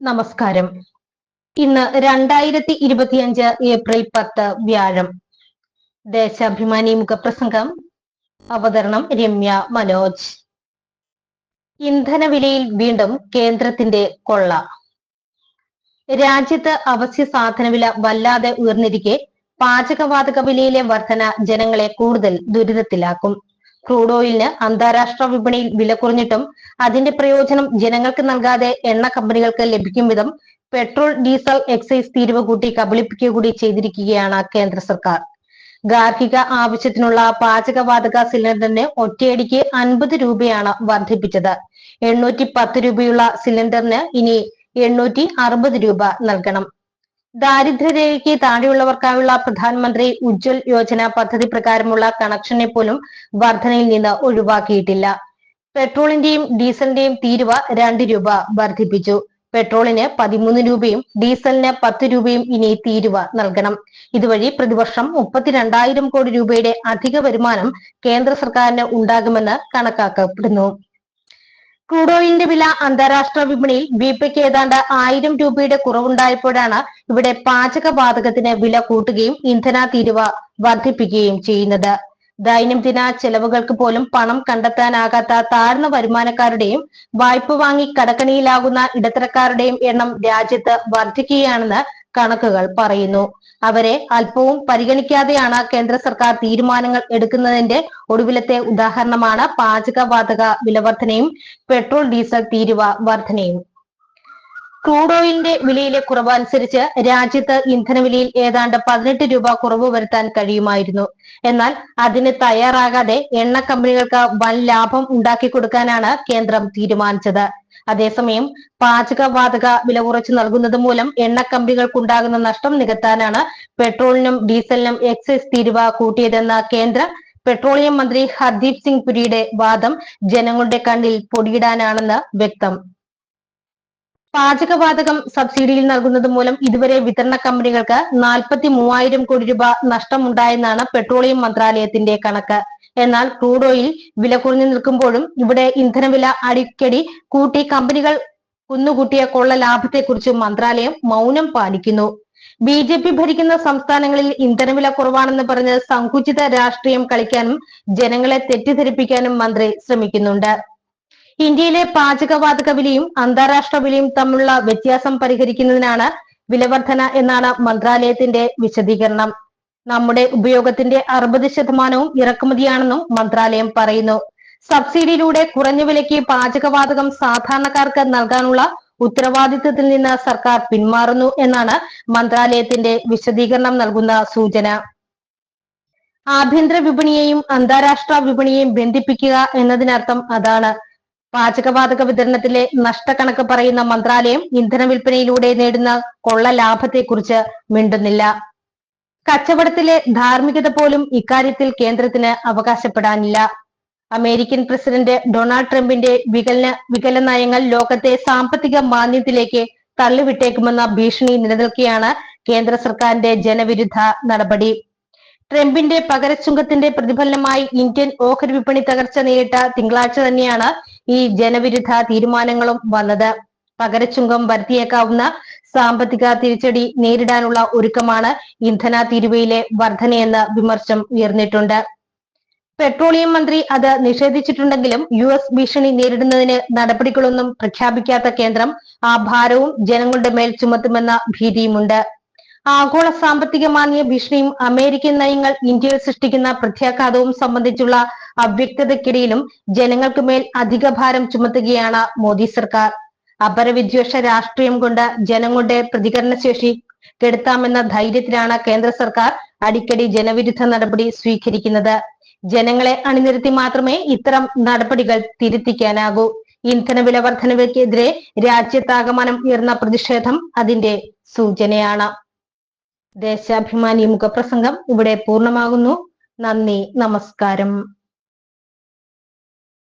നമസ്കാരം. ഇന്ന് രണ്ടായിരത്തി ഇരുപത്തിയഞ്ച് ഏപ്രിൽ പത്ത് വ്യാഴം. ദേശാഭിമാനി മുഖപ്രസംഗം. അവതരണം രമ്യ മനോജ്. ഇന്ധനവിലയിൽ വീണ്ടും കേന്ദ്രത്തിന്റെ കൊള്ള. രാജ്യത്ത് അവശ്യ സാധനവില വല്ലാതെ ഉയർന്നിരിക്കെ പാചകവാതക വിലയിലെ വർധന ജനങ്ങളെ കൂടുതൽ ദുരിതത്തിലാക്കും. ക്രൂഡ് ഓയിലിന് അന്താരാഷ്ട്ര വിപണിയിൽ വില കുറഞ്ഞിട്ടും അതിന്റെ പ്രയോജനം ജനങ്ങൾക്ക് നൽകാതെ എണ്ണ കമ്പനികൾക്ക് ലഭിക്കും വിധം പെട്രോൾ ഡീസൽ എക്സൈസ് തീരുവ കൂട്ടി കബളിപ്പിക്കുക കൂടി ചെയ്തിരിക്കുകയാണ് കേന്ദ്ര സർക്കാർ. ഗാർഹിക ആവശ്യത്തിനുള്ള പാചകവാതക സിലിണ്ടറിന് ഒറ്റയടിക്ക് അൻപത് രൂപയാണ് വർദ്ധിപ്പിച്ചത്. എണ്ണൂറ്റി പത്ത് രൂപയുള്ള സിലിണ്ടറിന് ഇനി എണ്ണൂറ്റി അറുപത് രൂപ നൽകണം. ദാരിദ്ര്യരേഖയ്ക്ക് താഴെയുള്ളവർക്കായുള്ള പ്രധാനമന്ത്രി ഉജ്ജ്വൽ യോജന പദ്ധതി പ്രകാരമുള്ള കണക്ഷനെ പോലും വർധനയിൽ നിന്ന് ഒഴിവാക്കിയിട്ടില്ല. പെട്രോളിന്റെയും ഡീസലിന്റെയും തീരുവ രണ്ട് രൂപ വർദ്ധിപ്പിച്ചു. പെട്രോളിന് പതിമൂന്ന് രൂപയും ഡീസലിന് പത്ത് രൂപയും ഇനി തീരുവ നൽകണം. ഇതുവഴി പ്രതിവർഷം മുപ്പത്തിരണ്ടായിരം കോടി രൂപയുടെ അധിക വരുമാനം കേന്ദ്ര സർക്കാരിന് ഉണ്ടാകുമെന്ന് കണക്കാക്കപ്പെടുന്നു. ക്രൂഡ് ഓയിലിന്റെ വില അന്താരാഷ്ട്ര വിപണിയിൽ ബിപിക്ക് ഏതാണ്ട് ആയിരം രൂപയുടെ കുറവുണ്ടായപ്പോഴാണ് ഇവിടെ പാചക പാചകവാതകത്തിന് വില കൂട്ടുകയും ഇന്ധന തീരുവ വർദ്ധിപ്പിക്കുകയും ചെയ്യുന്നത്. ദൈനംദിന ചെലവുകൾക്ക് പോലും പണം കണ്ടെത്താനാകാത്ത താഴ്ന്ന വരുമാനക്കാരുടെയും വായ്പ വാങ്ങി കടക്കണിയിലാകുന്ന ഇടത്തരക്കാരുടെയും എണ്ണം രാജ്യത്ത് വർദ്ധിക്കുകയാണെന്ന് കണക്കുകൾ പറയുന്നു. അവരെ അല്പവും പരിഗണിക്കാതെയാണ് കേന്ദ്ര സർക്കാർ തീരുമാനങ്ങൾ എടുക്കുന്നതിന്റെ ഒടുവിലത്തെ ഉദാഹരണമാണ് പാചകവാതക വിലവർധനയും പെട്രോൾ ഡീസൽ തീരുവ വർധനയും ക്രൂഡ് ഓയിലിന്റെ വിലയിലെ കുറവ് അനുസരിച്ച് രാജ്യത്ത് ഇന്ധനവിലയിൽ ഏതാണ്ട് പതിനെട്ട് രൂപ കുറവ് വരുത്താൻ കഴിയുമായിരുന്നു. എന്നാൽ അതിന് തയ്യാറാകാതെ എണ്ണ കമ്പനികൾക്ക് വൻ ലാഭം ഉണ്ടാക്കി കൊടുക്കാനാണ് കേന്ദ്രം തീരുമാനിച്ചത്. അതേസമയം പാചകവാതക വില കുറച്ച് നൽകുന്നത് മൂലം എണ്ണക്കമ്പികൾക്കുണ്ടാകുന്ന നഷ്ടം നികത്താനാണ് പെട്രോളിനും ഡീസലിനും എക്സൈസ് തീരുവ കൂട്ടിയതെന്ന കേന്ദ്ര പെട്രോളിയം മന്ത്രി ഹർദീപ് സിംഗ് പുരിയുടെ വാദം ജനങ്ങളുടെ കണ്ണിൽ പൊടിയിടാനാണെന്ന് വ്യക്തം. പാചകവാതകം സബ്സിഡിയിൽ നൽകുന്നത് മൂലം ഇതുവരെ വിതരണ കമ്പനികൾക്ക് നാൽപ്പത്തി മൂവായിരം കോടി രൂപ നഷ്ടമുണ്ടായെന്നാണ് പെട്രോളിയം മന്ത്രാലയത്തിന്റെ കണക്ക്. എന്നാൽ ക്രൂഡ് ഓയിൽ വില കുറഞ്ഞു നിൽക്കുമ്പോഴും ഇവിടെ ഇന്ധനവില അടിക്കടി കൂട്ടി കമ്പനികൾ കുന്നുകൂട്ടിയ കൊള്ള ലാഭത്തെക്കുറിച്ച് മന്ത്രാലയം മൗനം പാലിക്കുന്നു. ബി ജെ പി ഭരിക്കുന്ന സംസ്ഥാനങ്ങളിൽ ഇന്ധനവില കുറവാണെന്ന് പറഞ്ഞ് സങ്കുചിത രാഷ്ട്രീയം കളിക്കാനും ജനങ്ങളെ തെറ്റിദ്ധരിപ്പിക്കാനും മന്ത്രി ശ്രമിക്കുന്നുണ്ട്. ഇന്ത്യയിലെ പാചകവാതക വിലയും അന്താരാഷ്ട്ര വിലയും തമ്മിലുള്ള വ്യത്യാസം പരിഹരിക്കുന്നതിനാണ് വിലവർധന എന്നാണ് മന്ത്രാലയത്തിന്റെ വിശദീകരണം. നമ്മുടെ ഉപയോഗത്തിന്റെ അറുപത് ശതമാനവും ഇറക്കുമതിയാണെന്നും മന്ത്രാലയം പറയുന്നു. സബ്സിഡിയിലൂടെ കുറഞ്ഞ വിലയ്ക്ക് പാചകവാതകം സാധാരണക്കാർക്ക് നൽകാനുള്ള ഉത്തരവാദിത്വത്തിൽ നിന്ന് സർക്കാർ പിന്മാറുന്നു എന്നാണ് മന്ത്രാലയത്തിന്റെ വിശദീകരണം നൽകുന്ന സൂചന. ആഭ്യന്തര വിപണിയെയും അന്താരാഷ്ട്ര വിപണിയെയും ബന്ധിപ്പിക്കുക എന്നതിനർത്ഥം അതാണ്. പാചകവാതക വിതരണത്തിലെ നഷ്ടക്കണക്ക് പറയുന്ന മന്ത്രാലയം ഇന്ധന വിൽപ്പനയിലൂടെ നേടുന്ന കൊള്ള ലാഭത്തെക്കുറിച്ച് മിണ്ടുന്നില്ല. കച്ചവടത്തിലെ ധാർമ്മികത പോലും ഇക്കാര്യത്തിൽ കേന്ദ്രത്തിന് അവകാശപ്പെടാനില്ല. അമേരിക്കൻ പ്രസിഡന്റ് ഡൊണാൾഡ് ട്രംപിന്റെ വികലന വികല നയങ്ങൾ ലോകത്തെ സാമ്പത്തിക മാന്ദ്യത്തിലേക്ക് തള്ളിവിട്ടേക്കുമെന്ന ഭീഷണി നിലനിൽക്കെയാണ് കേന്ദ്ര സർക്കാരിന്റെ ജനവിരുദ്ധ നടപടി. ട്രംപിന്റെ പകരച്ചുങ്കത്തിന്റെ പ്രതിഫലനമായി ഇന്ത്യൻ ഓഹരി വിപണി തകർച്ച നേരിട്ട തിങ്കളാഴ്ച തന്നെയാണ് ഈ ജനവിരുദ്ധ തീരുമാനങ്ങളും വന്നത്. പകരച്ചുങ്കം വരുത്തിയേക്കാവുന്ന സാമ്പത്തിക തിരിച്ചടി നേരിടാനുള്ള ഒരുക്കമാണ് ഇന്ധന തീരുവയിലെ വർധനയെന്ന് വിമർശം ഉയർന്നിട്ടുണ്ട്. പെട്രോളിയം മന്ത്രി അത് നിഷേധിച്ചിട്ടുണ്ടെങ്കിലും യു എസ് ഭീഷണി നേരിടുന്നതിന് നടപടികളൊന്നും പ്രഖ്യാപിക്കാത്ത കേന്ദ്രം ആ ഭാരവും ജനങ്ങളുടെ മേൽ ചുമത്തുമെന്ന ഭീതിയുമുണ്ട്. ആഗോള സാമ്പത്തിക മാന്യ ഭീഷണിയും അമേരിക്കൻ നയങ്ങൾ ഇന്ത്യയിൽ സൃഷ്ടിക്കുന്ന പ്രത്യാഘാതവും സംബന്ധിച്ചുള്ള അവ്യക്തതയ്ക്കിടയിലും ജനങ്ങൾക്ക് മേൽ അധിക ഭാരം ചുമത്തുകയാണ് മോദി സർക്കാർ. അപരവിദ്വേഷ രാഷ്ട്രീയം കൊണ്ട് ജനങ്ങളുടെ പ്രതികരണശേഷി കെടുത്താമെന്ന ധൈര്യത്തിലാണ് കേന്ദ്ര സർക്കാർ അടിക്കടി ജനവിരുദ്ധ നടപടി സ്വീകരിക്കുന്നത്. ജനങ്ങളെ അണിനിരത്തി മാത്രമേ ഇത്തരം നടപടികൾ തിരുത്തിക്കാനാകൂ. ഇന്ധന വില വർധനവയ്ക്കെതിരെ രാജ്യത്താകമാനം ഉയർന്ന പ്രതിഷേധം അതിന്റെ സൂചനയാണ്. ദേശാഭിമാനി മുഖപ്രസംഗം ഇവിടെ പൂർണമാകുന്നു. നന്ദി നമസ്കാരം.